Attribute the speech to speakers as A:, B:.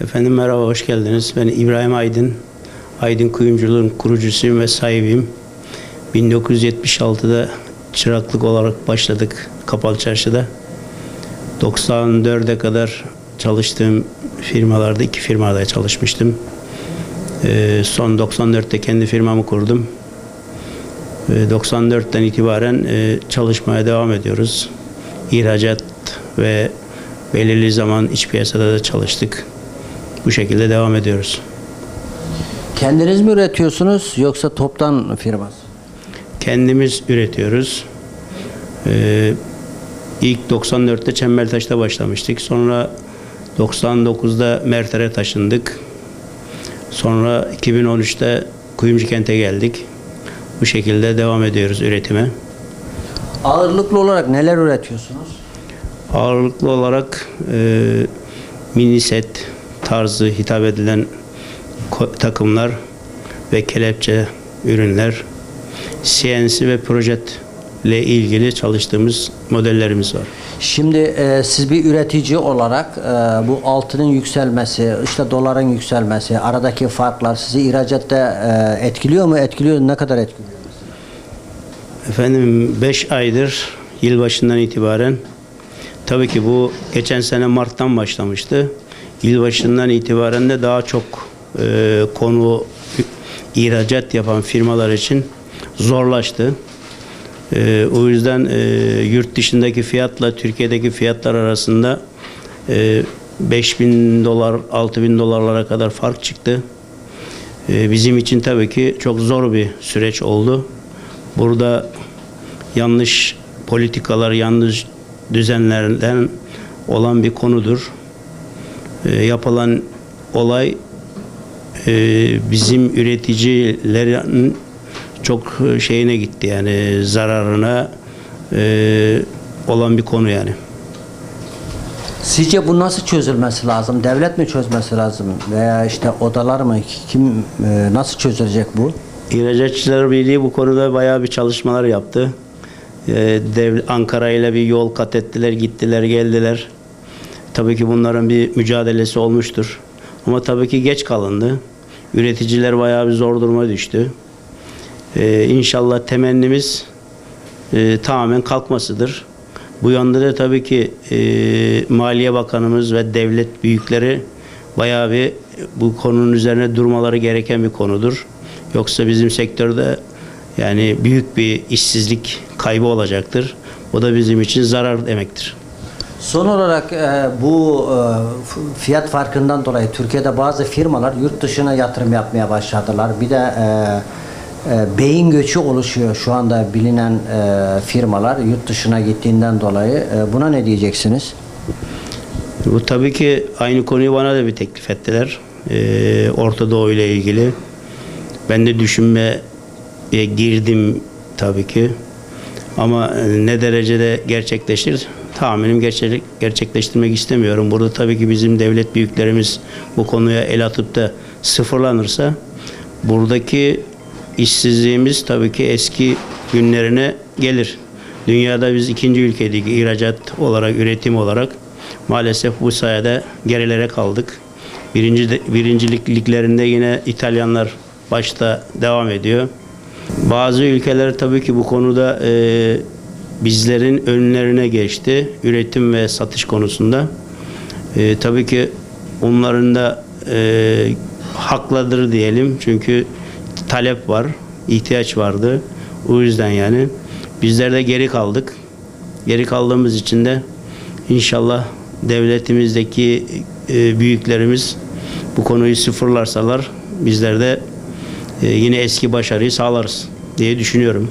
A: Efendim merhaba, hoş geldiniz. Ben İbrahim Aydın. Aydın Kuyumculuğun kurucusuyum ve sahibiyim. 1976'da çıraklık olarak başladık Kapalı Çarşı'da. 94'e kadar çalıştığım firmalarda, iki firmada çalışmıştım. Ee, son 94'te kendi firmamı kurdum. Ee, 94'ten itibaren e, çalışmaya devam ediyoruz. İhracat ve belirli zaman iç piyasada da çalıştık. Bu şekilde devam ediyoruz.
B: Kendiniz mi üretiyorsunuz yoksa toptan firması?
A: Kendimiz üretiyoruz. Ee, ilk 94'te Çembertaş'ta başlamıştık. Sonra 99'da Merter'e taşındık. Sonra 2013'te Kuyumcu Kent'e geldik. Bu şekilde devam ediyoruz üretime.
B: Ağırlıklı olarak neler üretiyorsunuz?
A: Ağırlıklı olarak e, mini set tarzı hitap edilen takımlar ve kelepçe ürünler, CNC ve projet ile ilgili çalıştığımız modellerimiz var.
B: Şimdi e, siz bir üretici olarak e, bu altının yükselmesi, işte doların yükselmesi, aradaki farklar sizi ihracatta e, etkiliyor mu? Etkiliyor. Ne kadar etkiliyor?
A: Efendim 5 aydır yılbaşından itibaren tabii ki bu geçen sene Mart'tan başlamıştı. Yılbaşından itibaren de daha çok e, konu ihracat yapan firmalar için zorlaştı. E, o yüzden e, yurt dışındaki fiyatla Türkiye'deki fiyatlar arasında e, 5000 dolar 6000 dolarlara kadar fark çıktı. E, bizim için tabii ki çok zor bir süreç oldu. Burada yanlış politikalar, yanlış düzenlerden olan bir konudur. E, yapılan olay e, bizim üreticilerin çok şeyine gitti yani zararına e, olan bir konu yani.
B: Sizce bu nasıl çözülmesi lazım? Devlet mi çözmesi lazım? Veya işte odalar mı? Kim e, nasıl çözülecek bu?
A: İhracatçılar Birliği bu konuda bayağı bir çalışmalar yaptı. Ee, dev, Ankara ile bir yol kat ettiler, gittiler, geldiler. Tabii ki bunların bir mücadelesi olmuştur. Ama tabii ki geç kalındı. Üreticiler bayağı bir zor duruma düştü. Ee, inşallah temennimiz e, tamamen kalkmasıdır. Bu yanda da tabii ki e, Maliye Bakanımız ve devlet büyükleri bayağı bir bu konunun üzerine durmaları gereken bir konudur. Yoksa bizim sektörde yani büyük bir işsizlik kaybı olacaktır. O da bizim için zarar demektir.
B: Son olarak e, bu e, fiyat farkından dolayı Türkiye'de bazı firmalar yurt dışına yatırım yapmaya başladılar. Bir de e, e, beyin göçü oluşuyor şu anda bilinen e, firmalar yurt dışına gittiğinden dolayı. E, buna ne diyeceksiniz?
A: Bu tabii ki aynı konuyu bana da bir teklif ettiler. Ee, Orta Doğu ile ilgili. Ben de düşünmeye girdim tabii ki. Ama e, ne derecede gerçekleşir tahminim gerçek, gerçekleştirmek istemiyorum. Burada tabii ki bizim devlet büyüklerimiz bu konuya el atıp da sıfırlanırsa buradaki işsizliğimiz tabii ki eski günlerine gelir. Dünyada biz ikinci ülkedeki ihracat olarak, üretim olarak maalesef bu sayede gerilere kaldık. Birinci de, birincilik liglerinde yine İtalyanlar başta devam ediyor. Bazı ülkeler tabii ki bu konuda e, bizlerin önlerine geçti üretim ve satış konusunda. E, tabii ki onların da e, haklıdır diyelim çünkü talep var, ihtiyaç vardı. O yüzden yani bizler de geri kaldık. Geri kaldığımız için de inşallah devletimizdeki e, büyüklerimiz bu konuyu sıfırlarsalar bizler de e, yine eski başarıyı sağlarız diye düşünüyorum.